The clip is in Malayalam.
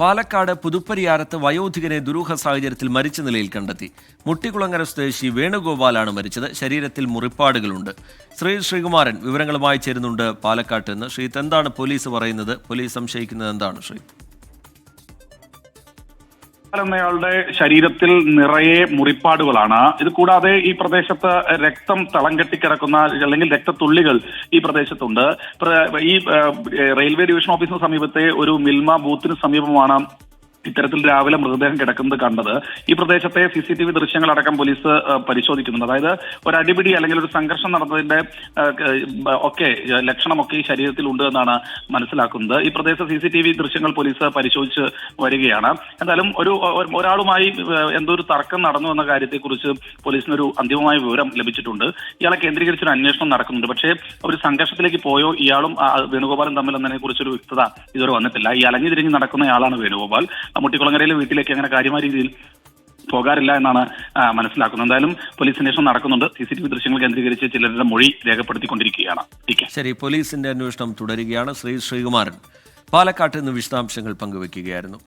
പാലക്കാട് പുതുപ്പരിയാരത്ത് വയോധികനെ ദുരൂഹ സാഹചര്യത്തിൽ മരിച്ച നിലയിൽ കണ്ടെത്തി. മുട്ടിക്കുളങ്ങര സ്വദേശി വേണുഗോപാലാണ് മരിച്ചത്. ശരീരത്തിൽ മുറിപ്പാടുകളുണ്ട്. ശ്രീ ശ്രീകുമാരൻ വിവരങ്ങളുമായി ചേരുന്നുണ്ട് പാലക്കാട്ട് നിന്ന്. ശ്രീത്ത് എന്താണ് പോലീസ് പറയുന്നത്? പോലീസ് സംശയിക്കുന്നത് എന്താണ് ശ്രീ? എന്നയാളുടെ ശരീരത്തിൽ നിറയെ മുറിപ്പാടുകളാണ്. ഇത് കൂടാതെ ഈ പ്രദേശത്ത് രക്തം തളം കെട്ടിക്കിടക്കുന്ന അല്ലെങ്കിൽ രക്തത്തുള്ളികൾ ഈ പ്രദേശത്തുണ്ട്. ഈ റെയിൽവേ ഡിവിഷൻ ഓഫീസിന് സമീപത്തെ ഒരു മിൽമ ബൂത്തിന് സമീപമാണ് ഇത്തരത്തിൽ രാവിലെ മൃതദേഹം കിടക്കുന്നത് കണ്ടത് ഈ പ്രദേശത്തെ സി സി ടി വി ദൃശ്യങ്ങളടക്കം പോലീസ് പരിശോധിക്കുന്നുണ്ട്. അതായത് ഒരു അടിപിടി അല്ലെങ്കിൽ ഒരു സംഘർഷം നടന്നതിന്റെ ഒക്കെ ലക്ഷണമൊക്കെ ഈ ശരീരത്തിൽ ഉണ്ട് എന്നാണ് മനസ്സിലാക്കുന്നത്. ഈ പ്രദേശത്തെ സി സി ടി വി ദൃശ്യങ്ങൾ പോലീസ് പരിശോധിച്ച് വരികയാണ്. എന്തായാലും ഒരു ഒരാളുമായി എന്തോ ഒരു തർക്കം നടന്നു എന്ന കാര്യത്തെക്കുറിച്ച് പോലീസിനൊരു അന്തിമമായ വിവരം ലഭിച്ചിട്ടുണ്ട്. ഇയാളെ കേന്ദ്രീകരിച്ചൊരു അന്വേഷണം നടക്കുന്നുണ്ട്. പക്ഷേ ഒരു സംഘർഷത്തിലേക്ക് പോയോ ഇയാളും വേണുഗോപാലും തമ്മിൽ എന്നതിനെ കുറിച്ചൊരു വ്യക്തത ഇതുവരെ വന്നിട്ടില്ല. ഈ അലഞ്ഞു തിരിഞ്ഞ് നടക്കുന്ന നടക്കുന്നയാളാണ് വേണുഗോപാൽ. മുട്ടിക്കുളങ്ങരയിലെ വീട്ടിലേക്ക് അങ്ങനെ കാര്യമായ രീതിയിൽ പോകാറില്ല എന്നാണ് മനസ്സിലാക്കുന്നത്. എന്തായാലും പോലീസ് അന്വേഷണം നടക്കുന്നുണ്ട്. സി സി ടി വി ദൃശ്യങ്ങൾ കേന്ദ്രീകരിച്ച് ചിലരുടെ മൊഴി രേഖപ്പെടുത്തിക്കൊണ്ടിരിക്കുകയാണ്. ശരി പോലീസിന്റെ അന്വേഷണം തുടരുകയാണ് ശ്രീ ശ്രീകുമാരൻ. പാലക്കാട്ട് നിന്ന് വിശദാംശങ്ങൾ പങ്കുവയ്ക്കുകയായിരുന്നു